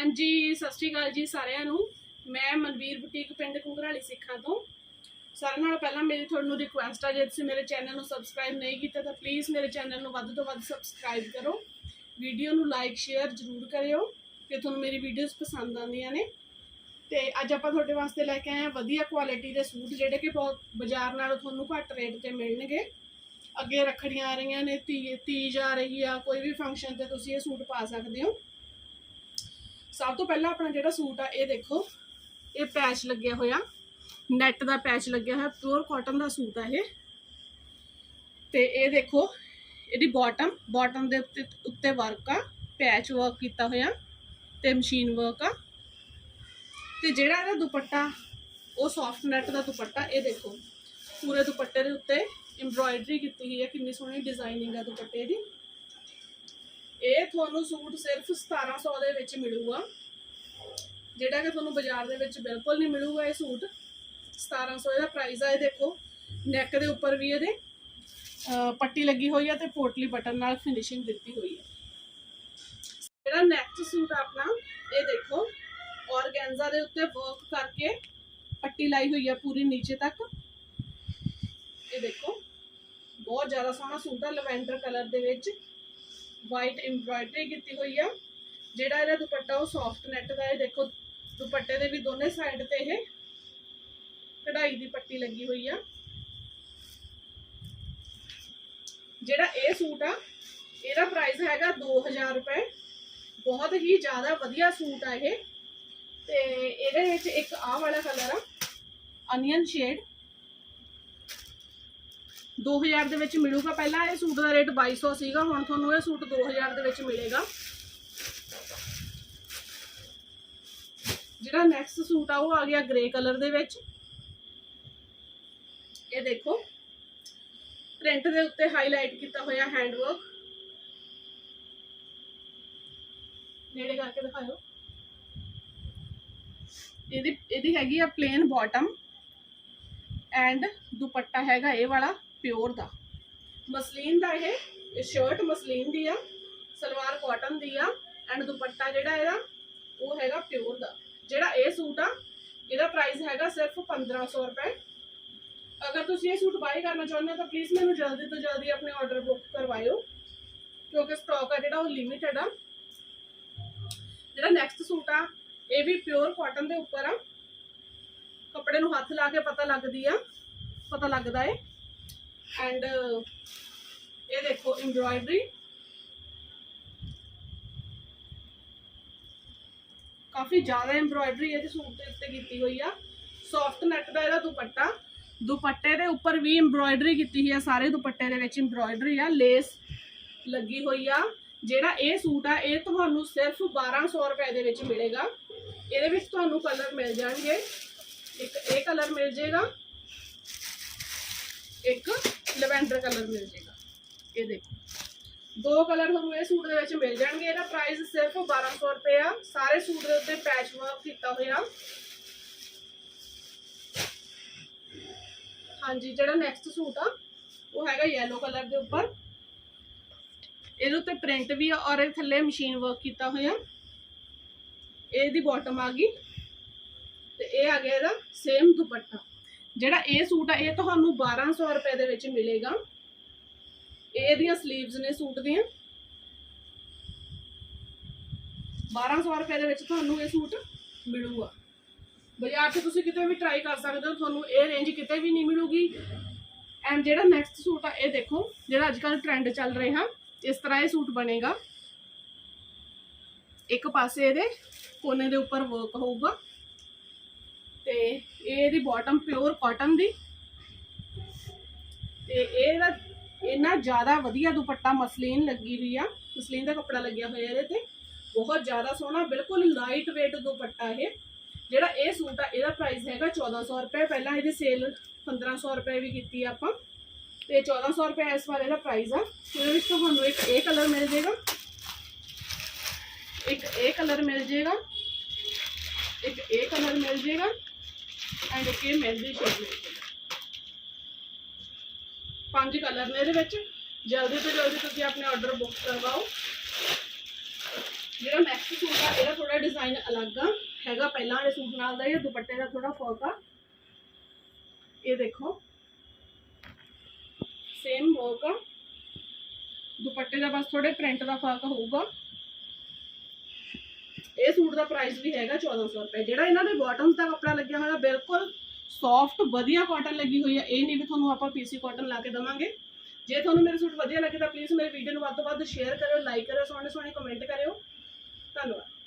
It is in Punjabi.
ਹਾਂਜੀ, ਸਤਿ ਸ਼੍ਰੀ ਅਕਾਲ ਜੀ ਸਾਰਿਆਂ ਨੂੰ। ਮੈਂ ਮਨਵੀਰ ਬੁਟੀਕ, ਪਿੰਡ ਕੁੰਗਰਾਲੀ ਸਿੱਖਾਂ ਤੋਂ। ਸਾਰਿਆਂ ਨਾਲੋਂ ਪਹਿਲਾਂ ਮੇਰੀ ਤੁਹਾਨੂੰ ਰਿਕੁਐਸਟ ਆ, ਜੇ ਤੁਸੀਂ ਮੇਰੇ ਚੈਨਲ ਨੂੰ ਸਬਸਕ੍ਰਾਈਬ ਨਹੀਂ ਕੀਤਾ, ਤਾਂ ਪਲੀਜ਼ ਮੇਰੇ ਚੈਨਲ ਨੂੰ ਵੱਧ ਤੋਂ ਵੱਧ ਸਬਸਕ੍ਰਾਈਬ ਕਰੋ। ਵੀਡੀਓ ਨੂੰ ਲਾਈਕ ਸ਼ੇਅਰ ਜ਼ਰੂਰ ਕਰਿਓ, ਕਿ ਤੁਹਾਨੂੰ ਮੇਰੀ ਵੀਡੀਓਜ਼ ਪਸੰਦ ਆਉਂਦੀਆਂ ਨੇ। ਤੇ ਅੱਜ ਆਪਾਂ ਤੁਹਾਡੇ ਵਾਸਤੇ ਲੈ ਕੇ ਆਏ ਹਾਂ ਵਧੀਆ ਕੁਆਲਿਟੀ ਦੇ ਸੂਟ, ਜਿਹੜੇ ਕਿ ਬਹੁਤ ਬਾਜ਼ਾਰ ਨਾਲੋਂ ਤੁਹਾਨੂੰ ਘੱਟ ਰੇਟ ਤੇ ਮਿਲਣਗੇ। ਅੱਗੇ ਰੱਖੜੀਆਂ ਆ ਰਹੀਆਂ ਨੇ ਤੀ ਤੀਜ ਆ ਰਹੀ ਆ, ਕੋਈ ਵੀ ਫੰਕਸ਼ਨ ਤੇ ਤੁਸੀਂ ਇਹ ਸੂਟ ਪਾ ਸਕਦੇ ਹੋ। ਸਭ ਤੋਂ ਪਹਿਲਾਂ ਆਪਣਾ ਜਿਹੜਾ ਸੂਟ ਆ, ਇਹ ਦੇਖੋ। ਇਹ ਪੈਚ ਲੱਗਿਆ ਹੋਇਆ। ਨੈਟ ਦਾ ਪੈਚ ਲੱਗਿਆ ਹੋਇਆ। ਪਿਓਰ ਕਾਟਨ ਦਾ ਸੂਟ ਆ ਇਹ। ਤੇ ਇਹ ਦੇਖੋ, ਇਹਦੀ ਬਾਟਮ ਬਾਟਮ ਦੇ ਉੱਤੇ ਉੱਤੇ ਵਰਕ ਆ। ਪੈਚ ਵਰਕ ਕੀਤਾ ਹੋਇਆ। ਤੇ ਮਸ਼ੀਨ ਵਰਕ ਆ। ਤੇ ਜਿਹੜਾ ਇਹਦਾ ਦੁਪੱਟਾ, ਉਹ ਸੌਫਟ ਨੈਟ ਦਾ ਦੁਪੱਟਾ, ਇਹ ਦੇਖੋ। ਪੂਰੇ ਦੁਪੱਟੇ ਦੇ ਉੱਤੇ ਐਮਬ੍ਰੋਇਡਰੀ ਕੀਤੀ ਹੋਈ ਹੈ ਕਿੰਨੀ ਸੋਹਣੀ ਡਿਜ਼ਾਈਨਿੰਗ ਆ ਦੁਪੱਟੇ ਦੀ। ਇਹ ਤੁਹਾਨੂੰ ਸੂਟ ਸਿਰਫ 1700 ਦੇ ਵਿੱਚ ਮਿਲੂਗਾ। ਜਿਹੜਾ ਕਿ ਤੁਹਾਨੂੰ ਬਾਜ਼ਾਰ ਦੇ ਵਿੱਚ ਬਿਲਕੁਲ ਨਹੀਂ ਮਿਲੂਗਾ ਇਹ ਸੂਟ। 1700 ਇਹਦਾ ਪ੍ਰਾਈਸ ਆ, ਇਹ ਦੇਖੋ ਨੈਕ ਦੇ ਉੱਪਰ ਵੀ ਇਹਦੇ। ਪੱਟੀ ਲੱਗੀ ਹੋਈ ਹੈ ਤੇ ਪੋਟਲੀ ਬਟਨ ਨਾਲ ਫਿਨਿਸ਼ਿੰਗ ਦਿੱਤੀ ਹੋਈ ਹੈ ਜਿਹੜਾ ਨੈਕਸਟ ਸੂਟ ਆ ਆਪਣਾ, ਇਹ ਦੇਖੋ ਔਰਗੈਂਜ਼ਾ ਦੇ ਉੱਤੇ ਵਰਕ ਕਰਕੇ ਪੱਟੀ ਲਾਈ ਹੋਈ ਹੈ ਪੂਰੀ ਨੀਚੇ ਤੱਕ। ਇਹ ਦੇਖੋ, ਬਹੁਤ ਜ਼ਿਆਦਾ ਸੋਹਣਾ ਸੂਟ ਹੈ ਲਵੈਂਡਰ ਕਲਰ ਦੇ ਵਿੱਚ। ਵਾਈਟ ਐਮਬ੍ਰਾਇਡਰੀ ਕੀਤੀ ਹੋਈ ਆ। ਜਿਹੜਾ ਇਹਦਾ ਦੁਪੱਟਾ, ਉਹ ਸੌਫਟ ਨੈਟ ਦਾ ਹੈ। ਦੇਖੋ, ਦੁਪੱਟੇ ਦੇ ਵੀ ਦੋਨੇ ਸਾਈਡ ਤੇ ਇਹ ਕਢਾਈ ਦੀ ਪੱਟੀ ਲੱਗੀ ਹੋਈ ਆ। ਜਿਹੜਾ ਇਹ ਸੂਟ ਆ, ਇਹਦਾ ਪ੍ਰਾਈਸ ਹੈਗਾ 2000 ਰੁਪਏ। ਬਹੁਤ ਹੀ ਜ਼ਿਆਦਾ ਵਧੀਆ ਸੂਟ ਆ ਇਹ। ਤੇ ਇਹਦੇ ਵਿੱਚ ਇੱਕ ਆਹ ਵਾਲਾ ਕਲਰ ਆ ਅਨੀਅਨ ਸ਼ੇਡ 2000 ਦੇ ਵਿੱਚ ਮਿਲੂਗਾ। ਪਹਿਲਾਂ ਇਹ ਸੂਟ ਦਾ ਰੇਟ 2200 ਸੀਗਾ, ਹੁਣ ਤੁਹਾਨੂੰ ਇਹ ਸੂਟ 2000 ਦੇ ਵਿੱਚ ਮਿਲੇਗਾ। ਜਿਹੜਾ ਨੈਕਸਟ ਸੂਟ ਆ, ਉਹ ਆ ਗਿਆ ਗ੍ਰੇ ਕਲਰ ਦੇ ਵਿੱਚ। ਇਹ ਦੇਖੋ ਪ੍ਰਿੰਟ ਦੇ ਉੱਤੇ ਹਾਈਲਾਈਟ ਕੀਤਾ ਹੋਇਆ ਹੈਂਡ ਵਰਕ ਨੇੜੇ ਕਰਕੇ ਦਿਖਾਓ ਇਹਦੀ ਇਹਦੀ ਹੈਗੀ ਆ ਪਲੇਨ ਬਾਟਮ ਐਂਡ ਦੁਪੱਟਾ ਹੈਗਾ ਇਹ ਵਾਲਾ। ਪਿਓਰ ਦਾ। ਮਸਲੀਨ ਦਾ ਇਹ ਸ਼ਰਟ ਮਸਲੀਨ ਦੀ ਆ, ਸਲਵਾਰ ਕਾਟਨ ਦੀ ਆ ਐਂਡ ਦੁਪੱਟਾ ਜਿਹੜਾ ਇਹਦਾ, ਉਹ ਹੈਗਾ ਪਿਓਰ ਦਾ। ਜਿਹੜਾ ਇਹ ਸੂਟ ਆ, ਇਹਦਾ ਪ੍ਰਾਈਸ ਹੈਗਾ ਸਿਰਫ 1500 ਰੁਪਏ। ਅਗਰ ਤੁਸੀਂ ਇਹ ਸੂਟ ਬਾਈ ਕਰਨਾ ਚਾਹੁੰਦੇ ਹੋ, ਤਾਂ ਪਲੀਜ਼ ਮੈਨੂੰ ਜਲਦੀ ਤੋਂ ਜਲਦੀ ਆਪਣੇ ਆਰਡਰ ਬੁੱਕ ਕਰਵਾਇਓ, ਕਿਉਂਕਿ ਸਟਾਕ ਆ ਜਿਹੜਾ ਉਹ ਲਿਮਿਟਡ ਆ। ਜਿਹੜਾ ਨੈਕਸਟ ਸੂਟ ਆ, ਇਹ ਵੀ ਪਿਓਰ ਕਾਟਨ ਦੇ ਉੱਪਰ ਆ। ਕੱਪੜੇ ਨੂੰ ਹੱਥ ਲਾ ਕੇ ਪਤਾ ਲੱਗਦੀ ਆ, ਪਤਾ ਲੱਗਦਾ ਏ। ਐਂਡ uh, ਇਹ ਦੇਖੋ ਐਮਬ੍ਰਾਇਡਰੀ ਕਾਫੀ ਜ਼ਿਆਦਾ ਐਮਬ੍ਰਾਇਡਰੀ ਇਹਦੇ ਸੂਟ ਦੇ ਉੱਤੇ ਕੀਤੀ ਹੋਈ ਆ। ਸੌਫਟ ਨੈਟ ਦਾ ਇਹਦਾ ਦੁਪੱਟਾ। ਦੁਪੱਟੇ ਦੇ ਉੱਪਰ ਵੀ ਐਮਬ੍ਰਾਇਡਰੀ ਕੀਤੀ ਹੋਈ ਆ, ਸਾਰੇ ਦੁਪੱਟੇ ਦੇ ਵਿੱਚ ਐਮਬ੍ਰਾਇਡਰੀ ਆ ਲੇਸ ਲੱਗੀ ਹੋਈ ਆ। ਜਿਹੜਾ ਇਹ ਸੂਟ ਆ, ਇਹ ਤੁਹਾਨੂੰ ਸਿਰਫ 1200 ਰੁਪਏ ਦੇ ਵਿੱਚ ਮਿਲੇਗਾ। ਇਹਦੇ ਵਿੱਚ ਤੁਹਾਨੂੰ ਕਲਰ ਮਿਲ ਜਾਣਗੇ। ਇੱਕ ਇਹ ਕਲਰ ਮਿਲ ਜਾਏਗਾ। ਇੱਕ ਲਵੈਂਡਰ ਕਲਰ ਮਿਲ ਜਾਏਗਾ ਇਹ ਦੇਖੋ ਦੋ ਕਲਰ ਤੁਹਾਨੂੰ ਇਹ ਸੂਟ ਦੇ ਵਿੱਚ ਮਿਲ ਜਾਣਗੇ ਇਹਦਾ ਪ੍ਰਾਈਸ ਸਿਰਫ 1200 ਰੁਪਏ ਆ ਸਾਰੇ ਸੂਟ ਦੇ ਉੱਤੇ ਪੈਚ ਵਰਕ ਕੀਤਾ ਹੋਇਆ ਹਾਂਜੀ ਜਿਹੜਾ ਨੈਕਸਟ ਸੂਟ ਆ ਉਹ ਹੈਗਾ ਯੈਲੋ ਕਲਰ ਦੇ ਉੱਪਰ ਇਹਦੇ ਉੱਤੇ ਪ੍ਰਿੰਟ ਵੀ ਆ ਔਰ ਇਹ ਥੱਲੇ ਮਸ਼ੀਨ ਵਰਕ ਕੀਤਾ ਹੋਇਆ ਇਹਦੀ ਬਾਟਮ ਆ ਗਈ ਤੇ ਇਹ ਆ ਗਿਆ ਇਹਦਾ ਸੇਮ ਦੁਪੱਟਾ ਜਿਹੜਾ ਇਹ ਸੂਟ ਆ, ਇਹ ਤੁਹਾਨੂੰ 1200 ਰੁਪਏ ਦੇ ਵਿੱਚ ਮਿਲੇਗਾ। ਇਹਦੀਆਂ 슬ੀਵਸ ਨੇ ਸੂਟ ਦੀਆਂ। 1200 ਰੁਪਏ ਦੇ ਵਿੱਚ ਤੁਹਾਨੂੰ ਇਹ ਸੂਟ ਮਿਲੂਗਾ। ਬਾਜ਼ਾਰ 'ਚ ਤੁਸੀਂ ਕਿਤੇ ਵੀ ਟਰਾਈ ਕਰ ਸਕਦੇ ਹੋ, ਤੁਹਾਨੂੰ ਇਹ ਰੇਂਜ ਕਿਤੇ ਵੀ ਨਹੀਂ ਮਿਲੂਗੀ। ਐਂਡ ਜਿਹੜਾ ਨੈਕਸਟ ਸੂਟ ਆ, ਇਹ ਦੇਖੋ, ਜਿਹੜਾ ਅੱਜ ਕੱਲ ਟ੍ਰੈਂਡ ਚੱਲ ਰਿਹਾ, ਇਸ ਤਰ੍ਹਾਂ ਇਹ ਸੂਟ ਬਣੇਗਾ। ਇੱਕ ਪਾਸੇ ਇਹਦੇ ਕੋਨੇ ਦੇ ਉੱਪਰ ਵਰਕ ਹੋਊਗਾ। ਤੇ ਇਹ ਇਹਦੀ ਬਾਟਮ ਪਿਓਰ ਕਾਟਨ ਦੀ। ਤੇ ਇਹਦਾ ਇੰਨਾ ਜ਼ਿਆਦਾ ਵਧੀਆ ਦੁਪੱਟਾ ਮਸਲੀਨ ਲੱਗੀ ਹੋਈ ਆ। ਮਸਲੀਨ ਦਾ ਕੱਪੜਾ ਲੱਗਿਆ ਹੋਇਆ ਇਹਦੇ ਤੇ। ਬਹੁਤ ਜ਼ਿਆਦਾ ਸੋਹਣਾ, ਬਿਲਕੁਲ ਲਾਈਟ weight ਦੁਪੱਟਾ ਇਹ। ਜਿਹੜਾ ਇਹ ਸੂਟ ਆ, ਇਹਦਾ ਪ੍ਰਾਈਸ ਹੈਗਾ 1400 ਰੁਪਏ। ਪਹਿਲਾਂ ਇਹਦੀ ਸੇਲ 1500 ਰੁਪਏ ਵੀ ਕੀਤੀ ਆ ਆਪਾਂ। ਤੇ 1400 ਰੁਪਏ ਇਸ ਵਾਰ ਇਹਦਾ ਪ੍ਰਾਈਸ ਆ। ਇਹਦੇ ਵਿੱਚ ਤੁਹਾਨੂੰ ਇੱਕ ਇਹ ਕਲਰ ਮਿਲ ਜਾਏਗਾ। ਇੱਕ ਇਹ ਕਲਰ ਮਿਲ ਜਾਏਗਾ। ਇੱਕ ਇਹ ਕਲਰ ਮਿਲ ਜਾਏਗਾ। ਐਂਡ ਇੱਕ ਇਹ ਮਹਿੰਦੀ ਸ਼ੇਡ ਪੰਜ ਕਲਰ ਨੇ ਇਹਦੇ ਵਿੱਚ। ਜਲਦੀ ਤੋਂ ਜਲਦੀ ਤੁਸੀਂ ਆਪਣੇ ਆਰਡਰ ਬੁੱਕ ਕਰਵਾਓ। ਜਿਹੜਾ ਨੈਕਸਟ ਸੂਟ ਆ, ਇਹਦਾ ਥੋੜਾ ਡਿਜ਼ਾਈਨ ਅਲੱਗ ਆ। ਹੈਗਾ ਪਹਿਲਾਂ ਵਾਲੇ ਸੂਟ ਨਾਲ ਦਾ ਇਹ ਦੁਪੱਟੇ ਦਾ ਥੋੜਾ ਫ਼ਰਕ ਆ। ਇਹ ਦੇਖੋ। ਸੇਮ ਵਰਕ ਆ। ਦੁਪੱਟੇ ਦਾ ਬਸ ਥੋੜੇ ਪ੍ਰਿੰਟ ਦਾ ਫ਼ਰਕ ਹੋਊਗਾ। ਇਹ ਸੂਟ ਦਾ ਪ੍ਰਾਈਸ ਵੀ ਹੈਗਾ 1400 ਰੁਪਏ। ਜਿਹੜਾ ਇਹਨਾਂ ਦੇ ਬਾਟਮਸ ਦਾ ਕੱਪੜਾ ਲੱਗਿਆ ਹੋਇਆ, ਬਿਲਕੁਲ ਸੌਫਟ ਵਧੀਆ ਕਾਟਨ ਲੱਗੀ ਹੋਈ ਹੈ। ਇਹ ਨਹੀਂ ਵੀ ਤੁਹਾਨੂੰ ਆਪਾਂ ਪੀਸੀ ਕਾਟਨ ਲਾ ਕੇ ਦਵਾਂਗੇ। ਜੇ ਤੁਹਾਨੂੰ ਮੇਰੇ ਸੂਟ ਵਧੀਆ ਲੱਗੇ ਤਾਂ ਪਲੀਜ਼ ਮੇਰੇ ਵੀਡੀਓ ਨੂੰ ਵੱਧ ਤੋਂ ਵੱਧ ਸ਼ੇਅਰ ਕਰਿਓ ਲਾਈਕ ਕਰਿਓ, ਸੋਹਣੇ ਸੋਹਣੇ ਕਮੈਂਟ ਕਰਿਓ। ਧੰਨਵਾਦ।